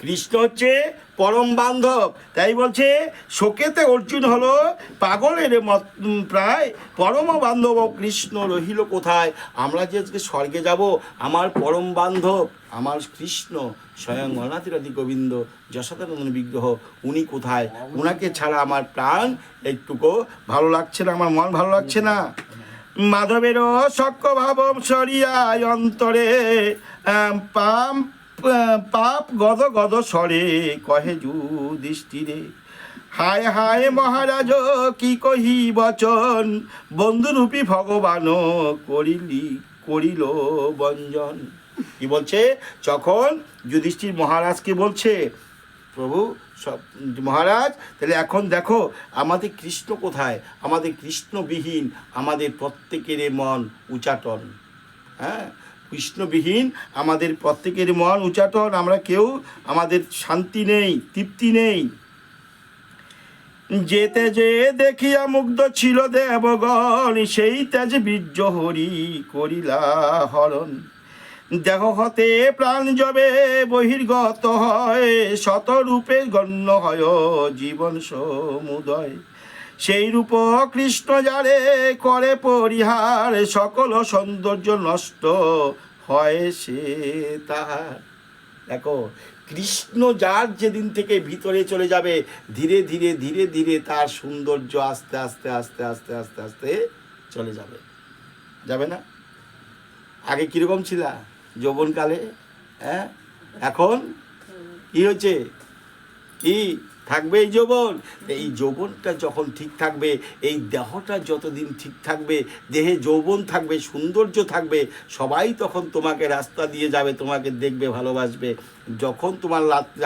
কৃষ্ণ হচ্ছে পরম বান্ধব। তাই বলছে, শোকেতে অর্জুন হলো পাগলের প্রায়। পরম বান্ধব কৃষ্ণ রহিল কোথায়? আমরা যে আজকে স্বর্গে যাব, আমার পরম বান্ধব, আমার কৃষ্ণ স্বয়ং অনাথিরাধি গোবিন্দ যশোদানন্দন বিগ্রহ, উনি কোথায়? উনাকে ছাড়া আমার প্রাণ একটুকু ভালো লাগছে না, আমার মন ভালো লাগছে না। মাধবেরও সক্ষ ভাবম সরিয়ায় অন্তরে পাম পাপ গদ গদ স্বরে কহে যুধিষ্ঠিরে। হায় হায় মহারাজ, কি কহি বচন? বন্ধুরূপী ভগবান করিলি, করিল বঞ্জন। কি বলছে? যখন যুধিষ্ঠির মহারাজকে বলছে? প্রভু, সব, মহারাজ, তাহলে এখন দেখো, আমাদের কৃষ্ণ কোথায়? আমাদের কৃষ্ণবিহীন, আমাদের প্রত্যেকের মন উচাটন। হ্যাঁ? কৃষ্ণবিহীন, আমাদের প্রত্যেকের মন উচাটন, আমরা কেউ, আমাদের শান্তি নেই, তৃপ্তি নেই। যেতে যে দেখিয়া মুগ্ধ ছিল দেবগণ, সেই তেজ বীর্য হরি করিলা হরণ। দেহ হতে প্রাণ জবে, বহির্গত হয়, শতরূপে গণ্য হয়, জীবন সমুদয়। সেই রূপ কৃষ্ণ যারে করে পরিহার, সকল সৌন্দর্য নষ্ট হয় সে তাহার। দেখো, কৃষ্ণ যার যেদিন থেকে ভিতরে চলে যাবে, ধীরে ধীরে ধীরে ধীরে তার সৌন্দর্য আস্তে আস্তে আস্তে আস্তে আস্তে আস্তে চলে যাবে। যাবে না? আগে কীরকম ছিলা যৌবনকালে হ্যাঁ? এখন? কি হচ্ছে? কি? থাকবে এই যৌবন। এই যৌবনটা যখন ঠিক থাকবে, এই দেহটা যতদিন ঠিক থাকবে, দেহে যৌবন থাকবে, সৌন্দর্য থাকবে, সবাই তখন তোমাকে রাস্তা দিয়ে যাবে, তোমাকে দেখবে, ভালোবাসবে। যখন তোমার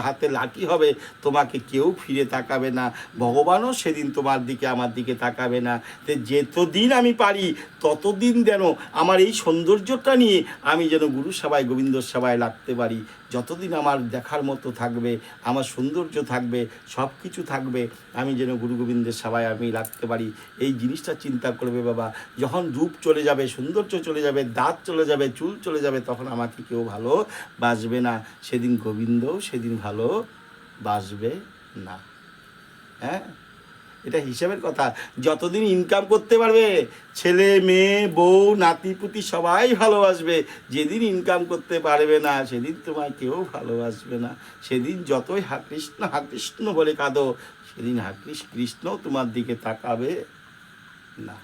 হাতে লাঠি হবে, তোমাকে কেউ ফিরে তাকাবে না। ভগবানও সেদিন তোমার দিকে, আমার দিকে তাকাবে না। তো যতদিন আমি পারি, ততদিন যেন আমার এই সৌন্দর্যটা নিয়ে আমি যেন গুরু সবাই গোবিন্দ সবাই লাগতে পারি। যতদিন আমার দেখার মতো থাকবে, আমার সৌন্দর্য থাকবে সব কিছু থাকবে, আমি যেন গুরু গোবিন্দের সবাই আমি লাগতে পারি। এই জিনিসটা চিন্তা করবে বাবা। যখন রূপ চলে যাবে, সৌন্দর্য চলে যাবে, দাঁত চলে যাবে, চুল চলে যাবে, তখন আমাকে কেউ ভালো বাসবে না। সেদিন গোবিন্দও সেদিন ভালো বাসবে না। হ্যাঁ? এটা হিসাবের কথা। যতদিন ইনকাম করতে পারবে, ছেলে, মেয়ে, বউ নাতিপুতি সবাই ভালোবাসবে। যেদিন ইনকাম করতে পারবে না, সেদিন তোমায় কেউ ভালোবাসবে না। সেদিন যতই হা কৃষ্ণ হা কৃষ্ণ বলে কাঁদো, সেদিন হা কৃষ্ণ তোমার দিকে তাকাবে না।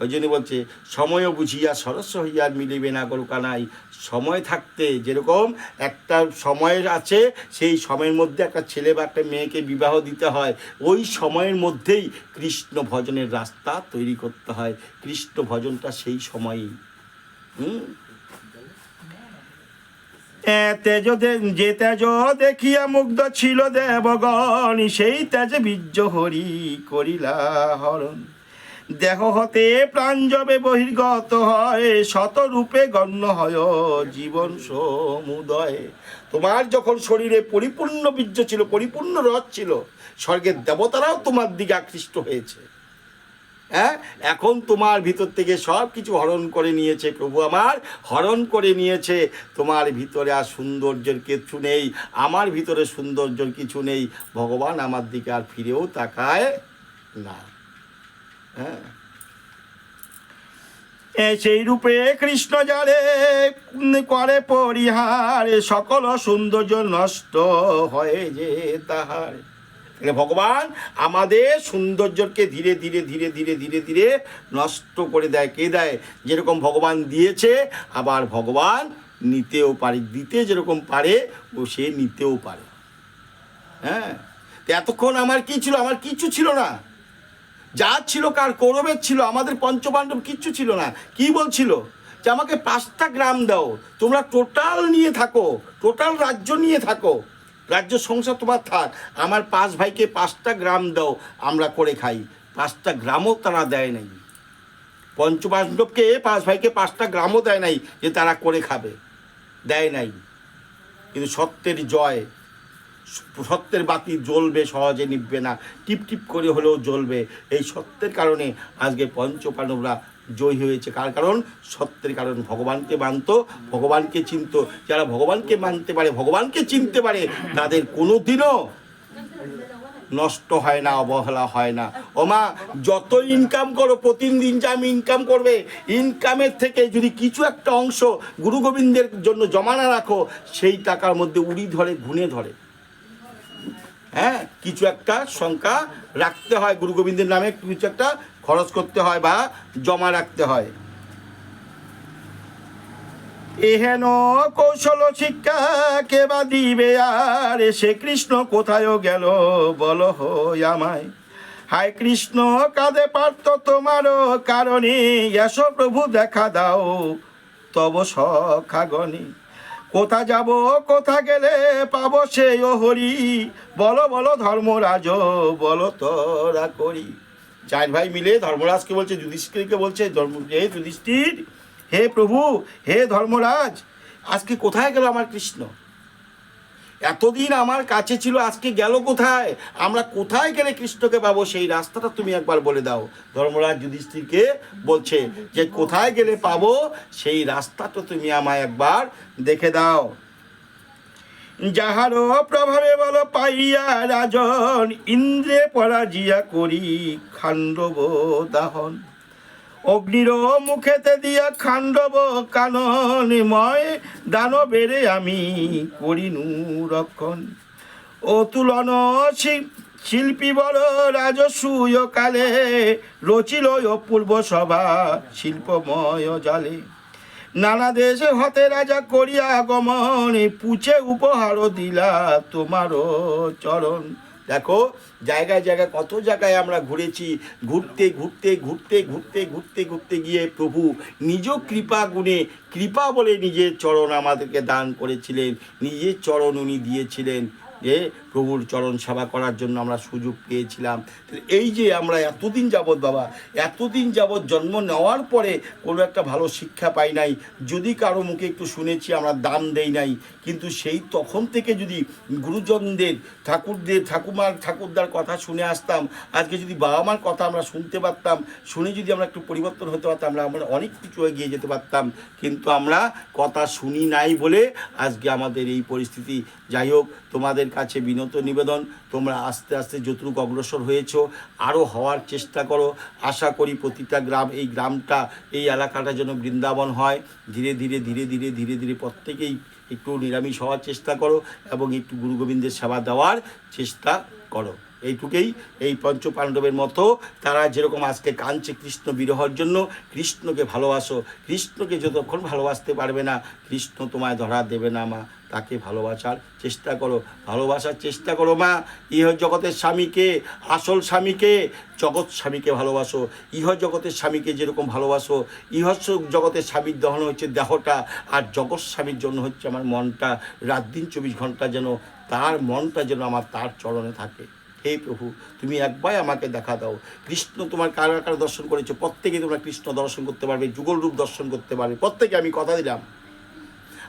ওই জন্য বলছে, সময়ও বুঝিয়া সরস্ব হইয়া মিলিবে না কানাই সময় থাকতে যেরকম একটা সময় আছে, সেই সময়ের মধ্যে একটা ছেলে বা একটা মেয়েকে বিবাহ দিতে হয়। ওই সময়ের মধ্যেই কৃষ্ণ ভজনের রাস্তা তৈরি করতে হয়। কৃষ্ণ ভজনটা সেই সময়ই। হুম? তেজ যে তেজ দেখিয়া মুগ্ধ ছিল দেবগণ, সেই তেজে বীর্য হরি করিলা হরণ। দেহ হতে প্রাণ যবে বহির্গত হয়, শতরূপে গণ্য হয় জীবন সমুদয়। তোমার যখন শরীরে পরিপূর্ণ বীর্য ছিল, পরিপূর্ণ রথ ছিল, স্বর্গের দেবতারাও তোমার দিকে আকৃষ্ট হয়েছে। হ্যাঁ? এখন তোমার ভিতর থেকে সব কিছু হরণ করে নিয়েছে প্রভু আমার, হরণ করে নিয়েছে। তোমার ভিতরে আর সৌন্দর্যের কিছু নেই, আমার ভিতরে সৌন্দর্যের কিছু নেই। ভগবান আমার দিকে আর ফিরেও তাকায় না। সেই রূপে কৃষ্ণ যারে করে পরিহার, সকল সৌন্দর্য নষ্ট হয়ে যে তাহার। ভগবান আমাদের সৌন্দর্যকে ধীরে ধীরে ধীরে ধীরে ধীরে ধীরে নষ্ট করে দেয়। কে দেয়? যেরকম ভগবান দিয়েছে, আবার ভগবান নিতেও পারে। দিতে যেরকম পারে, ও সে নিতেও পারে। হ্যাঁ। এতক্ষণ আমার কি ছিল? আমার কিছু ছিল না। যা ছিল কার কৌরবের ছিল, আমাদের পঞ্চপাণ্ডব কিচ্ছু ছিল না। কি বলছিল? যে আমাকে পাঁচটা গ্রাম দাও, তোমরা টোটাল নিয়ে থাকো, টোটাল রাজ্য নিয়ে থাকো। রাজ্য সংসার তোমার থাক, আমার পাঁচ ভাইকে পাঁচটা গ্রাম দাও, আমরা করে খাই। পাঁচটা গ্রামও তারা দেয় নাই। পঞ্চপাণ্ডবকে পাঁচ ভাইকে পাঁচটা গ্রামও দেয় নাই যে তারা করে খাবে। দেয় নাই। কিন্তু সত্যের জয় সত্যের বাতি জ্বলবে, সহজে নিববে না। টিপ টিপ করে হলেও জ্বলবে। এই সত্যের কারণে আজকে পঞ্চপাণ্ডবরা জয়ী হয়েছে। কার কারণ? সত্যের কারণ। ভগবানকে মানত, ভগবানকে চিনত। যারা ভগবানকে মানতে পারে, ভগবানকে চিনতে পারে, তাদের কোনো দিনও নষ্ট হয় না, অবহেলা হয় না। ও মা যত ইনকাম করো, প্রতিদিন যে আমি ইনকাম করবে ইনকামের থেকে যদি কিছু একটা অংশ গুরু গোবিন্দের জন্য জমানা রাখো, সেই টাকার মধ্যে উড়ি ধরে, ঘুণে ধরে। হ্যাঁ কিছু একটা সংখ্যা রাখতে হয়, গুরু গোবিন্দের নামে কিছু একটা খরচ করতে হয় বা জমা রাখতে হয়। এহেন কৌশল শিক্ষা কে বা দিবে আর? সে কৃষ্ণ কোথায় গেল বলো আমায়। হায় কৃষ্ণ, কাঁদে পারত তোমারও কারণে। এসো প্রভু, দেখা দাও তব সখাগণে। কোথা যাব, কোথা গেলে পাবো সে ও হরি বলো বলো ধর্মরাজ, বলো তোরা করি। চার ভাই মিলে ধর্মরাজকে বলছে, যুধিষ্ঠিরকে বলছে, ধর্ম, হে যুধিষ্ঠির, হে প্রভু, হে ধর্মরাজ, আজকে কোথায় গেল আমার কৃষ্ণ? এতদিন আমার কাছে ছিল, আজকে গেল কোথায়? আমরা কোথায় গেলে কৃষ্ণকে পাবো? সেই রাস্তাটা তুমি একবার বলে দাও। ধর্মরাজ যুধিষ্ঠিরকে বলছে যে, কোথায় গেলে পাবো? সেই রাস্তাটা তুমি আমায় একবার দেখে দাও। যাহারও প্রভাবে বল পাইয়া রাজন, ইন্দ্রে পরাজিয়া করি, খাণ্ডব দাহন। অগ্নির মুখেতে দিয়া খান্ডব কাননময় দানবেরে আমি করিনু রক্ষণ। অতুলন শিল্পী বড় রাজসূয় কালে রচিল অপূর্ব সভা শিল্পময় জালে। নানা দেশে হতে রাজা করিয়া গমন পুছে উপহার দিলা তোমারও চরণ। দেখো, জায়গায় জায়গায় কত জায়গায় আমরা ঘুরেছি। ঘুরতে ঘুরতে ঘুরতে ঘুরতে ঘুরতে ঘুরতে গিয়ে প্রভু নিজ কৃপা গুণে, কৃপা বলে নিজের চরণ আমাদেরকে দান করেছিলেন। নিজের চরণ উনি দিয়েছিলেন যে প্রভুর চরণ সেবা করার জন্য আমরা সুযোগ পেয়েছিলাম। এই যে আমরা এতদিন যাবৎ বাবা, এতদিন যাবৎ জন্ম নেওয়ার পরে কোনো একটা ভালো শিক্ষা পাই নাই। যদি কারও মুখে একটু শুনেছি, আমরা দান দেই নাই। কিন্তু সেই তখন থেকে যদি গুরুজনদের, ঠাকুরদের, ঠাকুমার, ঠাকুরদার কথা শুনে আসতাম, আজকে যদি বাবা মার কথা আমরা শুনতে পারতাম, শুনে যদি আমরা একটু পরিবর্তন হতে পারতাম, আমরা আমরা অনেক কিছু এগিয়ে যেতে পারতাম। কিন্তু আমরা কথা শুনি নাই বলে আজকে আমাদের এই পরিস্থিতি। যাই হোক, তোমাদের কাছে বিনত নিবেদন। তোমরা আস্তে আস্তে যতটুকু অগ্রসর হয়েছো আরও হওয়ার চেষ্টা করো। আশা করি প্রতিটা গ্রাম, এই গ্রামটা, এই এলাকাটা যেন বৃন্দাবন হয়। ধীরে ধীরে ধীরে ধীরে ধীরে ধীরে প্রত্যেকেই একটু নিরামিষ হওয়ার চেষ্টা করো এবং একটু গুরু গোবিন্দের সেবা দেওয়ার চেষ্টা করো। এইটুকেই এই পঞ্চ পাণ্ডবের মতো তারা যেরকম আজকে কাঁদছে কৃষ্ণ বিরহর জন্য, কৃষ্ণকে ভালোবাসো, কৃষ্ণকে যতক্ষণ ভালোবাসতে পারবে না, কৃষ্ণ তোমায় ধরা দেবে না মা। তাকে ভালোবাসার চেষ্টা করো। ভালোবাসার চেষ্টা করো মা। ইহ জগতের স্বামীকে, আসল স্বামীকে, জগৎ স্বামীকে ভালোবাসো। ইহ জগতের স্বামীকে যেরকম ভালোবাসো, ইহ জগতের স্বামীর দহন হচ্ছে দেহটা, আর জগৎ স্বামীর জন্য হচ্ছে আমার মনটা। রাত দিন চব্বিশ ঘণ্টা যেন তার মনটা যেন আমার তার চরণে থাকে। হে প্রভু, তুমি একবার আমাকে দেখা দাও। কৃষ্ণ তোমার কার কার দর্শন করেছ? প্রত্যেকে তোমরা কৃষ্ণ দর্শন করতে পারবে, যুগল রূপ দর্শন করতে পারবে। প্রত্যেকে আমি কথা দিলাম।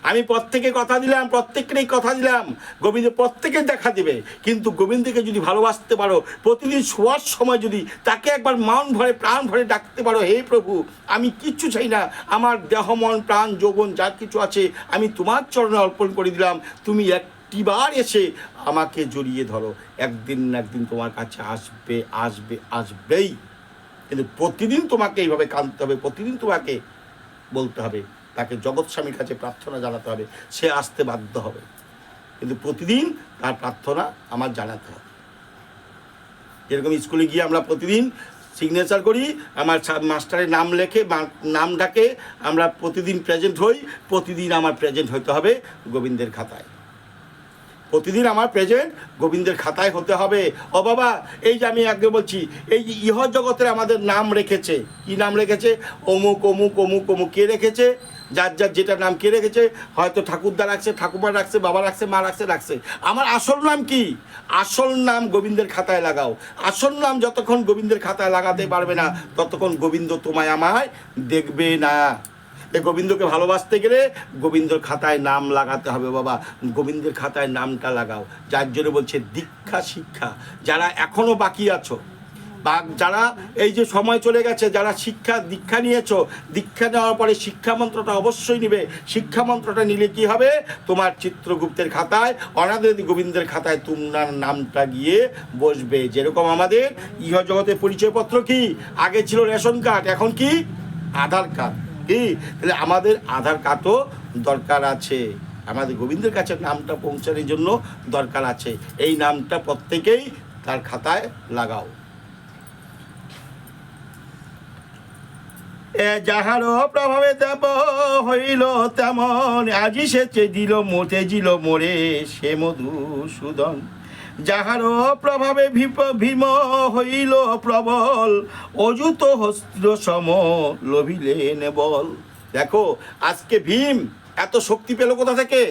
আমি প্রত্যেকে কথা দিলাম প্রত্যেকেরই কথা দিলাম। গোবিন্দ প্রত্যেকে দেখা দেবে। কিন্তু গোবিন্দকে যদি ভালোবাসতে পারো, প্রতিদিন শোয়ার সময় যদি তাকে একবার মন ভরে, প্রাণ ভরে ডাকতে পারো, হে প্রভু, আমি কিচ্ছু চাই না। আমার দেহ, মন, প্রাণ, যৌবন যা কিছু আছে, আমি তোমার চরণে অর্পণ করে দিলাম। তুমি একটিবার এসে আমাকে জড়িয়ে ধরো। একদিন না একদিন তোমার কাছে আসবে আসবে, আসবেই। কিন্তু প্রতিদিন তোমাকে এইভাবে কাঁদতে হবে, প্রতিদিন তোমাকে বলতে হবে। তাকে জগৎ স্বামীর কাছে প্রার্থনা জানাতে হবে। সে আসতে বাধ্য হবে। কিন্তু প্রতিদিন তার প্রার্থনা আমার জানাতে হবে। যেরকম স্কুলে গিয়ে আমরা প্রতিদিন সিগনেচার করি, আমার মাস্টারের নাম লেখে নাম ডাকে, আমরা প্রতিদিন প্রেজেন্ট হই, প্রতিদিন আমার প্রেজেন্ট হতে হবে গোবিন্দের খাতায়। প্রতিদিন আমার প্রেজেন্ট গোবিন্দের খাতায় হতে হবে। ও বাবা, এই যে আমি আগে বলছি, এই যে ইহ জগতের আমাদের নাম রেখেছে। কি নাম রেখেছে? অমুক অমুক অমুক অমুক কে রেখেছে? যার যার যেটা নাম কে রেখেছে, হয়তো ঠাকুরদা রাখছে, ঠাকুমা রাখছে, বাবা রাখছে, মা রাখছে রাখছে। আমার আসল নাম কি? আসল নাম গোবিন্দের খাতায় লাগাও। আসল নাম যতক্ষণ গোবিন্দের খাতায় লাগাতে পারবে না, ততক্ষণ গোবিন্দ তোমায় আমায় দেখবে না। গোবিন্দকে ভালোবাসতে গেলে গোবিন্দর খাতায় নাম লাগাতে হবে বাবা। গোবিন্দের খাতায় নামটা লাগাও। যার জন্য বলছে দীক্ষা শিক্ষা। যারা এখনও বাকি আছো বা যারা এই যে সময় চলে গেছে, যারা শিক্ষা দীক্ষা নিয়েছো, দীক্ষা নেওয়ার পরে শিক্ষা মন্ত্রটা অবশ্যই নিবে। শিক্ষা মন্ত্রটা নিলে কি হবে? তোমার চিত্রগুপ্তের খাতায় অনাদের গোবিন্দের খাতায় তোমার নামটা গিয়ে বসবে। যেরকম আমাদের ইহ জগতের পরিচয়পত্র কি? আগে ছিল রেশন কার্ড, এখন কি? আধার কার্ড। কি? তাহলে আমাদের আধার কার্ডও দরকার আছে। আমাদের গোবিন্দের কাছে নামটা পৌঁছানোর জন্য দরকার আছে। এই নামটা প্রত্যেকেই তার খাতায় লাগাও। এ যাহারও প্রভাবে দেব হইল তেমন, আজি সে দিল মোটে জিল মোরে সে মধুসূদন যাহারও প্রভাবে ভীম হইল প্রবল, অযুত হস্ত সম লভিলেন বল দেখো, আজকে ভীম এত শক্তি পেল কোথা থেকে?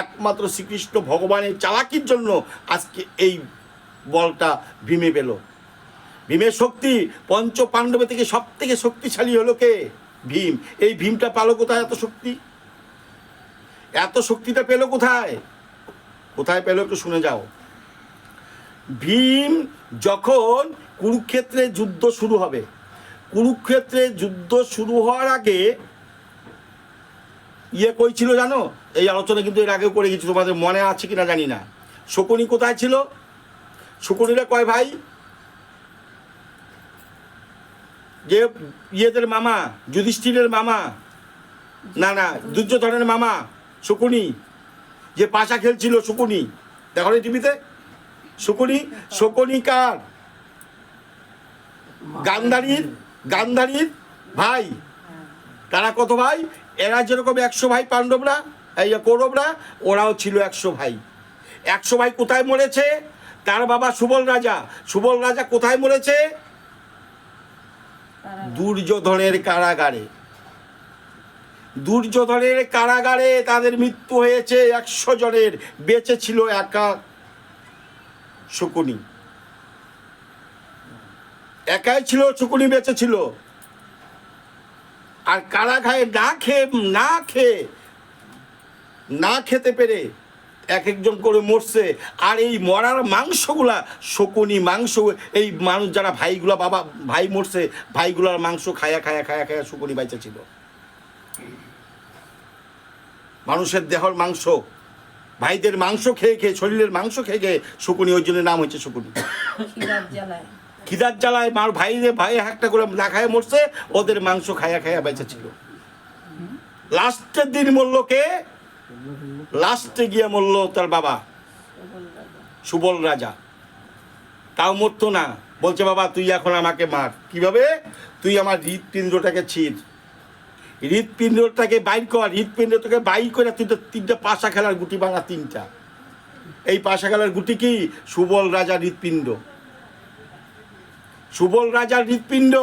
একমাত্র শ্রীকৃষ্ণ ভগবানের চালাকির জন্য আজকে এই বলটা ভীমে পেল। ভীমের শক্তি পঞ্চ পাণ্ডবে থেকে সব থেকে শক্তিশালী হলো কে? ভীম। এই ভীমটা পালো কোথায় এত শক্তি? এত শক্তিটা পেল কোথায়? কোথায় পেল একটু শুনে যাও। ভীম যখন কুরুক্ষেত্রে যুদ্ধ শুরু হবে কুরুক্ষেত্রে যুদ্ধ শুরু হওয়ার আগে ইয়ে কই ছিল জানো? এই আলোচনা কিন্তু এর আগে করে গেছি তোমাদের মনে আছে কিনা জানি না। শকুনি কোথায় ছিল? শকুনিরা কয় ভাই? যে ইয়েদের মামা, যুধিষ্ঠিরের মামা, না না, দুর্যোধনের মামা, শকুনি, যে পাশা খেলছিল শকুনি, দেখো টিভিতে, শকুনি শকুনি কার? গান্ধারীর গান্ধারীর ভাই। তারা কত ভাই? এরা যেরকম একশো ভাই পাণ্ডবরা, এই কৌরবরা, ওরাও ছিল একশো ভাই। একশো ভাই কোথায় মরেছে? তার বাবা সুবল রাজা। সুবল রাজা কোথায় মরেছে? দুর্যোধনের কারাগারে। দুর্যোধনের কারাগারে তাদের মৃত্যু হয়েছে একশো জনের, বেঁচে ছিল একা শকুনি। একাই ছিল, শকুনি বেঁচে ছিল। আর কারাগারে না খেয়ে না খেয়ে, না খেতে পেরে এক একজন করে মরছে আর এই মরার মাংসগুলা শকুনি মাংস এই মানুষ যারা ভাইগুলা বাবা ভাই মরছে ভাইগুলার মাংস খায়া খায়া খায়া খায়া শকুনি বাইচা ছিল মানুষের দেহর মাংস ভাইদের মাংস খেয়ে খেয়ে শরীরের মাংস খেয়ে খেয়ে শকুনি ওই জন্য নাম হয়েছে শকুনি। খিদার জ্বালায়। মার ভাই ভাই একটা করে না খায় মরছে ওদের মাংস খায়া খায়া বেঁচে ছিল লাস্টের দিন মরল কে? লাস্টে গিয়ে মরল তার বাবা। সুবল রাজা। তাও মরতো না। বলছে, বাবা, তুই এখন আমাকে মার। কীভাবে? তুই আমার হৃৎপিণ্ডটাকে ছিঁড়। হৃৎপিণ্ডটাকে বাইর কর। হৃৎপিণ্ডটাকে বাইর করে তুই তো তিনটা পাশা খেলার গুটি বানা, তিনটা। এই পাশা খেলার গুটি কি? সুবল রাজার হৃৎপিণ্ড। সুবল রাজার হৃৎপিণ্ড।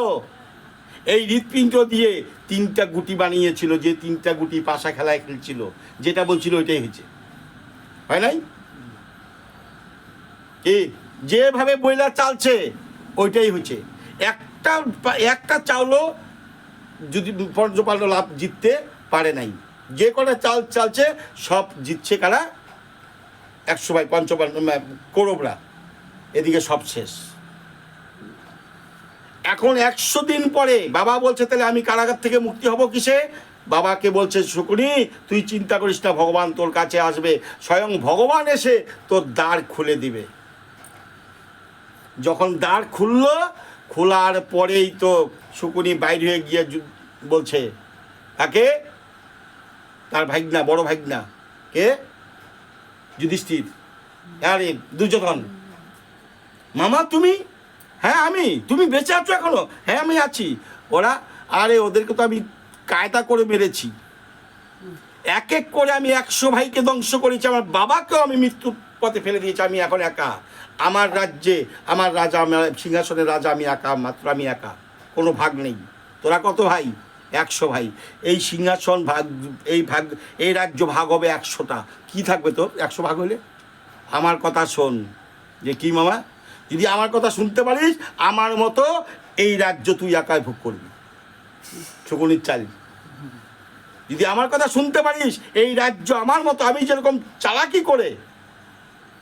এই হৃৎপিণ্ড দিয়ে তিনটা গুটি বানিয়েছিল, যে তিনটা গুটি পাশা খেলায় খেলছিল। যেটা বলছিল ওইটাই হয়েছে। হয় নাই? কি যেভাবে বইলা চালছে, ওইটাই হচ্ছে একটা একটা চাউলও যদি পঞ্চপাল লাভ জিততে পারে নাই। যে কটা চাল চালছে, সব জিতছে কারা? একশো ভাই পঞ্চপাল কৌরবরা। এদিকে সব শেষ। এখন একশো দিন পরে বাবা বলছে, তাহলে আমি কারাগার থেকে মুক্তি হব কিসে? বাবাকে বলছে, শকুনি, তুই চিন্তা করিস না, ভগবান তোর কাছে আসবে। স্বয়ং ভগবান এসে তোর দ্বার খুলে দিবে। যখন দ্বার খুললো, খোলার পরেই তো শকুনি বাইরে হয়ে গিয়ে বলছে তাকে তার ভাগনা, বড় ভাগনা। কে? যুধিষ্ঠির। আরে দুর্যোধন। মামা, তুমি? হ্যাঁ আমি। তুমি বেঁচে আছো এখনও? হ্যাঁ আমি আছি। ওরা, আরে, ওদেরকে তো আমি কায়দা করে মেরেছি। এক এক করে আমি একশো ভাইকে ধ্বংস করেছি। আমার বাবাকেও আমি মৃত্যুর পথে ফেলে দিয়েছি, আমি এখন একা। আমার রাজ্যে, আমার রাজা, আমার সিংহাসনের রাজা, আমি একা, মাত্র আমি একা। কোনো ভাগ নেই। তোরা কত ভাই? একশো ভাই। এই সিংহাসন ভাগ, এই ভাগ, এই রাজ্য ভাগ হবে একশোটা। কি থাকবে তোর? একশো ভাগ হলে আমার কথা শোন। যে কি মামা? যদি আমার কথা শুনতে পারিস, আমার মতো এই রাজ্য তুই একাই ভোগ করবি। শকুনির চাল। যদি আমার কথা শুনতে পারিস, এই রাজ্য আমার মতো, আমি যেরকম চালাকি করে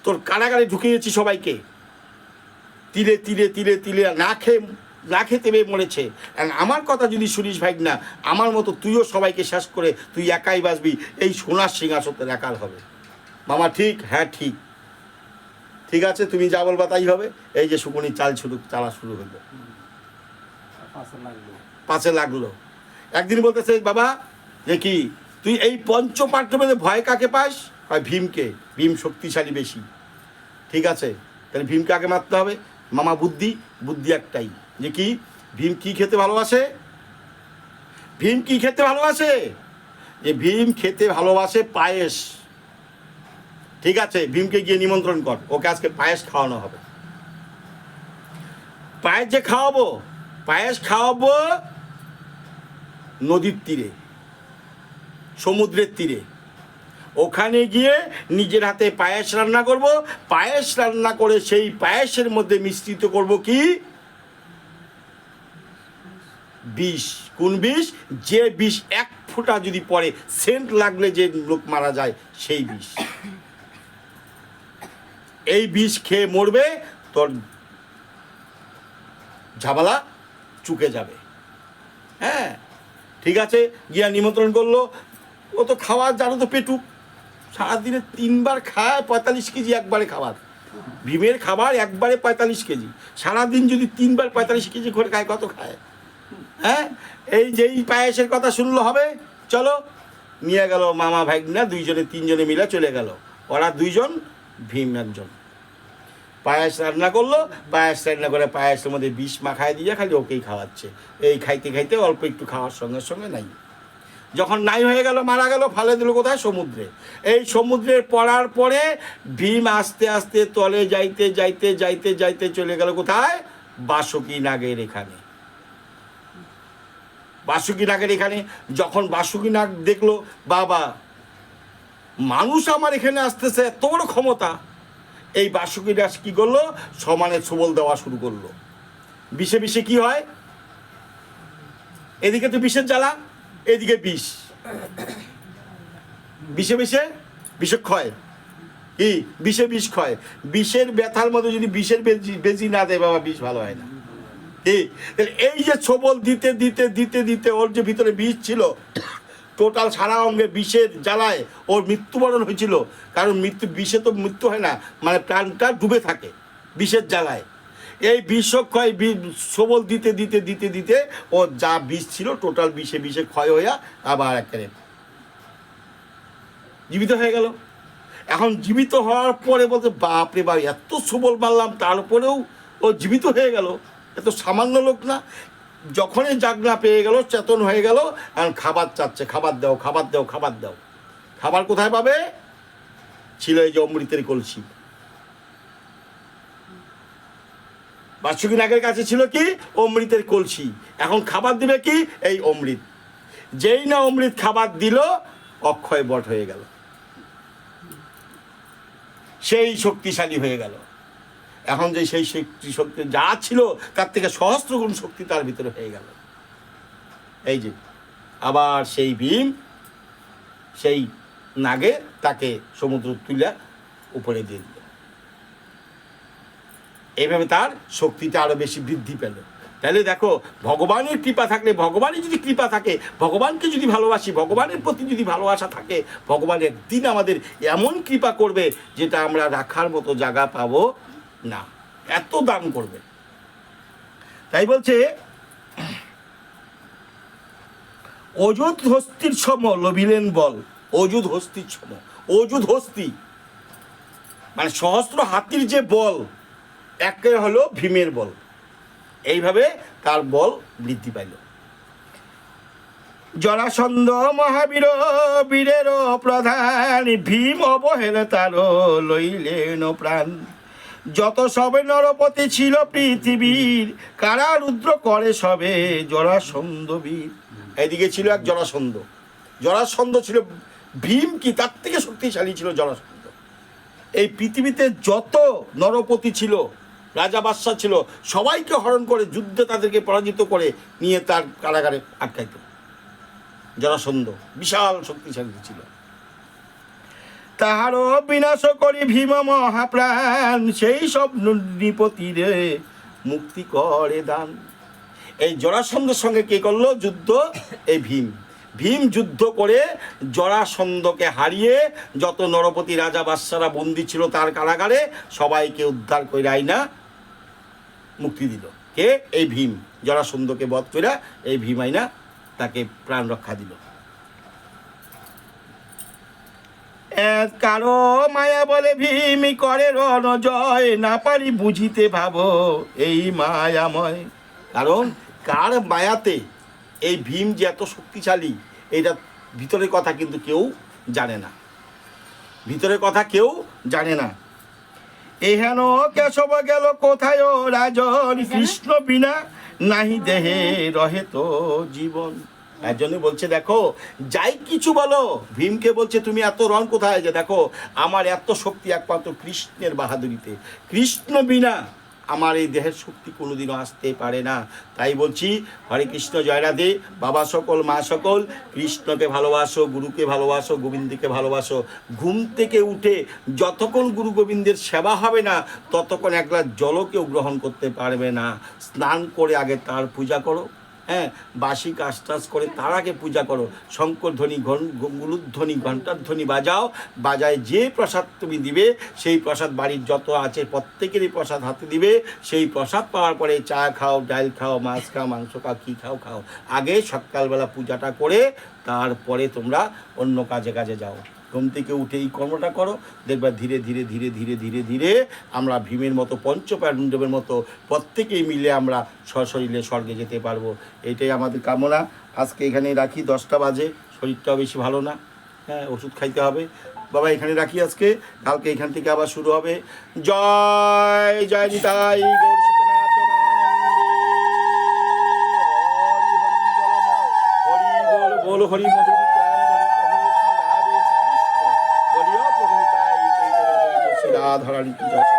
তোর কারাগারে ঢুকিয়েছি সবাইকে, তিলে তিলে তিলে তিলে না খেয়ে, না খেতে পেয়ে মরেছে। আমার কথা যদি শুনিস ভাই না আমার মতো তুইও সবাইকে শেষ করে তুই একাই বাঁচবি, এই সোনার সিংহাসন তোর একার হবে। মামা, ঠিক? হ্যাঁ ঠিক। ঠিক আছে তুমি যা বলবা তাই হবে। এই যে শুকুনি চাল শুরু চালা শুরু হলো। পাশে লাগল। একদিন বলতেছে বাবা যে কি তুই এই পঞ্চপাঠ্যের মধ্যে ভয় কাকে পাস? হয় ভীমকে। ভীম শক্তিশালী বেশি। ঠিক আছে তাহলে ভীমকে আগে মারতে হবে। মামা বুদ্ধি বুদ্ধি একটাই। যে কি ভীম কি খেতে ভালোবাসে? ভীম কি খেতে ভালোবাসে? যে ভীম খেতে ভালোবাসে পায়েস। ঠিক আছে, ভীমকে গিয়ে নিমন্ত্রণ কর। ওকে আজকে পায়েস খাওয়ানো হবে। পায়েস যে খাওয়াবো? পায়েস খাওয়াবো নদীর তীরে, সমুদ্রের তীরে। ওখানে গিয়ে নিজের হাতে পায়েস রান্না করব। পায়েস রান্না করে সেই পায়েসের মধ্যে মিশ্রিত করব কি? বিষ। কোন বিষ? যে বিষ এক ফোঁটা যদি পড়ে, সেন্ট লাগলে যে লোক মারা যায়, সেই বিষ। এই বিষ খেয়ে মরবে, তোর ঝামেলা চুকে যাবে। হ্যাঁ ঠিক আছে, গিয়া নিমন্ত্রণ করল। ও তো খাওয়ার, জানো তো পেটুক সারাদিনে তিনবার খায় পঁয়তাল্লিশ কেজি একবারে খাবার। ভীমের খাবার একবারে পঁয়তাল্লিশ কেজি। সারাদিন যদি তিনবার পঁয়তাল্লিশ কেজি করে খায়, কত খায়? হ্যাঁ এই যেই পায়েসের কথা শুনলো হবে, চলো। নিয়ে গেল মামা ভাগনা দুইজনে, তিনজনে মিলে চলে গেল। ওরা দুইজন ভীম একজন। পায়েস রান্না করল, পায়েস রান্না করে পায়েসের মধ্যে বিষ মাখায় দিয়ে খালি ওকেই খাওয়াচ্ছে। এই খাইতে খাইতে অল্প একটু খাওয়ার সঙ্গে সঙ্গে নাই। যখন নাই হয়ে গেল, মারা গেল, ফালে দিল কোথায়? সমুদ্রে। এই সমুদ্রের পড়ার পরে ভীম আস্তে আস্তে তলে যাইতে যাইতে যাইতে যাইতে চলে গেল কোথায়? বাসুকি নাগের এখানে। বাসুকি নাগের এখানে। যখন বাসুকি নাগ দেখল, বাবা মানুষ আমার এখানে আসতেছে এত বড় ক্ষমতা। এই বাসুকি দাস কি করল? সমানে সবল দেওয়া শুরু করল। বিষে বিষে কি হয়? এদিকে তো বিষের জ্বালা, এদিকে বিষ। বিষে বিষে বিষক্ষয় কি? বিষে বিষ ক্ষয়। বিষের ব্যথার মধ্যে যদি বিষের বেজি বেজি না দেয়, বাবা, বিষ ভালো হয় না। এই যে ছবল দিতে দিতে দিতে দিতে ওর যে ভিতরে বিষ ছিল টোটাল সারা অঙ্গে বিষের জ্বালায় ওর মৃত্যুবরণ হয়েছিল। কারণ মৃত্যু, বিষে তো মৃত্যু হয় না মানে প্রাণটা ডুবে থাকে বিষের জ্বালায়। এই বিষক্ষয় সবল দিতে দিতে দিতে দিতে ও যা বিষ ছিল, টোটাল বিষে বিষে ক্ষয় হইয়া আবার একেবারে জীবিত হয়ে গেল। এখন জীবিত হওয়ার পরে বলতে, বাপরে বাপ, এত সবল মারলাম, তারপরেও ও জীবিত হয়ে গেল। এত সামান্য লোক না যখনই জাগনা পেয়ে গেল, চেতন হয়ে গেল এখন খাবার চাচ্ছে, খাবার দাও খাবার দাও খাবার দাও। খাবার কোথায় পাবে? ছিল এই যে অমৃতের কলসি। বাসুকি নাগের কাছে ছিল কি? অমৃতের কলসি। এখন খাবার দিবে কি? এই অমৃত। যেই না অমৃত খাবার দিল, অক্ষয় বট হয়ে গেল। সেই শক্তিশালী হয়ে গেল। এখন যে সেই শক্তি শক্তি যা ছিল, তার থেকে সহস্র গুণ শক্তি তার ভিতরে হয়ে গেল। এই যে, আবার সেই ভীম, সেই নাগে তাকে সমুদ্র তুলে উপরে দিয়ে দিল। এইভাবে তার শক্তিটা আরও বেশি বৃদ্ধি পেল। তাহলে দেখো, ভগবানের কৃপা থাকলে, ভগবানের যদি কৃপা থাকে, ভগবানকে যদি ভালোবাসি, ভগবানের প্রতি যদি ভালোবাসা থাকে, ভগবান একদিন আমাদের এমন কৃপা করবে, যেটা আমরা রাখার মতো জায়গা পাবো না, এত দান করবে। তাই বলছে অযুত হস্তির সম লভিলেন বল অযুত হস্তির সম অযুত হস্তি। মানে সহস্র হাতির যে বল, একে হলো ভীমের বল। এইভাবে তার বল বৃদ্ধি পাইল। জরাসন্ধ মহাবীর, বীরের প্রধান, ভীম অবহেলে তার লইলেন প্রাণ। যত সবে নরপতি ছিল পৃথিবীর, কারা রুদ্র করে সবে জরাসন্ধ বীর? এদিকে ছিল এক জরাসন্ধ। জরাসন্ধ ছিল ভীম কি? তার থেকে শক্তিশালী ছিল জরাসন্ধ। এই পৃথিবীতে যত নরপতি ছিল, রাজা বাদশাহ ছিল, সবাইকে হরণ করে যুদ্ধে তাদেরকে পরাজিত করে নিয়ে তার কারাগারে আটকাইত। জরাসন্ধ বিশাল শক্তিশালী ছিল। তাহারও বিনাশ করি ভীম মহাপ্রাণ, সেই সব নৃপতিরে মুক্তি করে দান। এই জরাসন্ধের সঙ্গে কে করল? যুদ্ধ, এই ভীম। ভীম যুদ্ধ করে জরাসন্ধকে হারিয়ে যত নরপতি রাজা বাদশারা বন্দি ছিল তার কারাগারে, সবাইকে উদ্ধার করে আইনা মুক্তি দিল। কে? এই ভীম। জরাসন্ধকে বধ করে এই ভীম আইনা তাকে প্রাণ রক্ষা দিল এক কারও মায়া বলে ভীমি করে রণ জয় না পারি বুঝিতে ভাবো এই মায়াময়। কারণ কার মায়াতে এই ভীম যে এত শক্তিশালী এইটা ভিতরের কথা কিন্তু কেউ জানে না। ভিতরের কথা কেউ জানে না। এহেন কেশব গেল কোথায় রাজন? কৃষ্ণ বিনা নাহি দেহে রহে তো জীবন। তার জন্য বলছে, দেখো, যাই কিছু বলো। ভীমকে বলছে, তুমি এত রং কোথায় যে দেখো, আমার এত শক্তি একমাত্র কৃষ্ণের বাহাদুরিতে। কৃষ্ণ বিনা আমার এই দেহের শক্তি কোনোদিনও আসতে পারে না। তাই বলছি, হরে কৃষ্ণ, জয় রাধে। বাবা সকল, মা সকল, কৃষ্ণকে ভালোবাসো, গুরুকে ভালোবাসো, গোবিন্দকে ভালোবাসো। ঘুম থেকে উঠে যতক্ষণ গুরু গোবিন্দের সেবা হবে না, ততক্ষণ এক গ্লাস জলও গ্রহণ করতে পারবে না। স্নান করে আগে তার পূজা করো। হ্যাঁ বাসি কাজ টাজ করে তারাকে পূজা করো। শঙ্কর ধ্বনি গুলুধ্বনি ঘণ্টার ধ্বনি বাজাও, বাজায় যে প্রসাদ তুমি দিবে, সেই প্রসাদ বাড়ির যত আছে, প্রত্যেকেরই প্রসাদ হাতে দিবে। সেই প্রসাদ পাওয়ার পরে চা খাও, ডাল খাও, মাছ খাও, মাংস খাও কী খাও খাও। আগে সকালবেলা পূজাটা করে, তারপরে তোমরা অন্য কাজে কাজে যাও। ঘুম থেকে উঠে এই কর্মটা করো। দেখবা ধীরে ধীরে ধীরে ধীরে ধীরে ধীরে আমরা ভীমের মতো পঞ্চপ্যাণ্ডবের মতো প্রত্যেকেই মিলে আমরা সশরীরে স্বর্গে যেতে পারব। এটাই আমাদের কামনা। আজকে এখানে রাখি, দশটা বাজে। শরীরটাও বেশি ভালো না। হ্যাঁ ওষুধ খাইতে হবে। বাবা, এখানে রাখি আজকে। কালকে এখান থেকে আবার শুরু হবে। জয় জয় নিতাই। হরি হরি বল বল হরি মধুর রাধারানী জয়